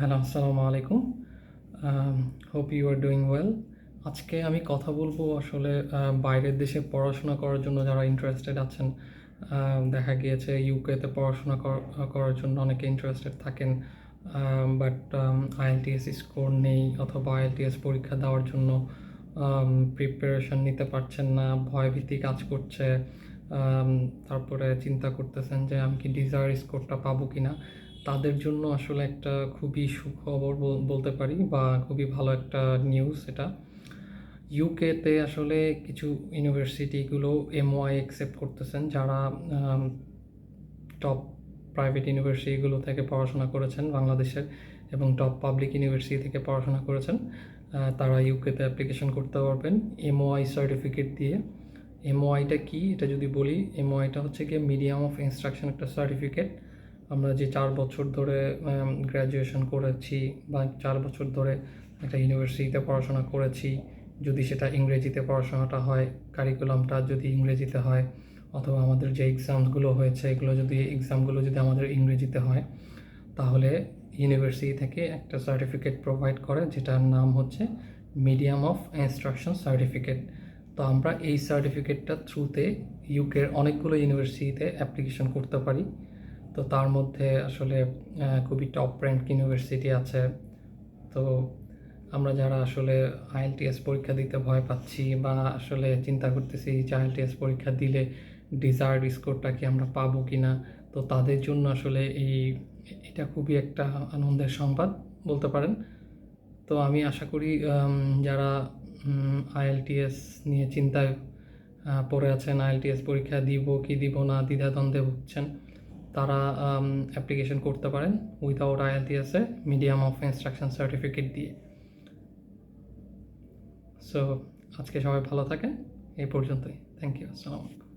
Hello, আসসালামু আলাইকুম। Hope you are doing well আজকে আমি কথা বলব আসলে বাইরের দেশে পড়াশোনা করার জন্য যারা ইন্টারেস্টেড আছেন দেখা গিয়েছে ইউকেতে পড়াশোনা করার জন্য অনেকে ইন্টারেস্টেড থাকেন বাট আইএলটিএস স্কোর নেই অথবা আইএলটিএস পরীক্ষা দেওয়ার জন্য প্রিপারেশন নিতে পারছেন না, ভয়ভীতি কাজ করছে তারপরে চিন্তা করতেছেন যে আমি কি ডিজায়ার স্কোরটা পাবো কিনা। তাদের জন্য আসলে একটা খুবই সুখবর বলতে পারি বা খুবই ভালো একটা নিউজ এটা। ইউকেতে আসলে কিছু ইউনিভার্সিটিগুলো এমওআই অ্যাকসেপ্ট করতেছেন, যারা টপ প্রাইভেট ইউনিভার্সিটিগুলো থেকে পড়াশোনা করেছেন বাংলাদেশের এবং টপ পাবলিক ইউনিভার্সিটি থেকে পড়াশোনা করেছেন। তারা ইউকেতে অ্যাপ্লিকেশন করতে পারবেন এমওআই সার্টিফিকেট দিয়ে। এমওআইটা কি? এটা যদি বলি এমওআইটা হচ্ছে গিয়ে মিডিয়াম অফ ইনস্ট্রাকশন একটা সার্টিফিকেট আমরা যে চার বছর ধরে গ্র্যাজুয়েশন করেছি বা চার বছর ধরে একটা ইউনিভার্সিটিতে পড়াশোনা করেছি, যদি সেটা ইংরেজিতে পড়াশোনাটা হয় কারিকুলামটা যদি ইংরেজিতে হয়, অথবা আমাদের যে এক্সামসগুলো হয়েছে, এগুলো যদি এক্সামগুলো যদি আমাদের ইংরেজিতে হয়, তাহলে ইউনিভার্সিটি থেকে একটা সার্টিফিকেট প্রোভাইড করে, যেটার নাম হচ্ছে মিডিয়াম অফ ইনস্ট্রাকশন সার্টিফিকেট তো আমরা এই সার্টিফিকেটটা থ্রুতে ইউকের অনেকগুলো ইউনিভার্সিটিতে অ্যাপ্লিকেশন করতে পারি। তো তার মধ্যে আসলে খুবই টপ র্যাঙ্ক ইউনিভার্সিটি আছে। তো আমরা যারা আসলে আইএলটিএস পরীক্ষা দিতে ভয় পাচ্ছি বা আসলে চিন্তা করতেছি যে আইএলটিএস পরীক্ষা দিলে ডিজায়ার্ড স্কোরটা কি আমরা পাবো কি না তো তাদের জন্য আসলে এই, এটা খুবই একটা আনন্দের সংবাদ বলতে পারেন। তো আমি আশা করি যারা আইএলটিএস নিয়ে চিন্তায় পড়ে আছেন আইএলটিএস পরীক্ষা দিব কি দিব না দ্বিধাদ্বন্দ্বে ভুগছেন তারা অ্যাপ্লিকেশন করতে পারেন উইদাউট আইএলটিএসে মিডিয়াম অফ ইনস্ট্রাকশন সার্টিফিকেট দিয়ে। সো আজকে সবাই ভালো থাকেন। এই পর্যন্তই। থ্যাংক ইউ আসসালামু আলাইকুম।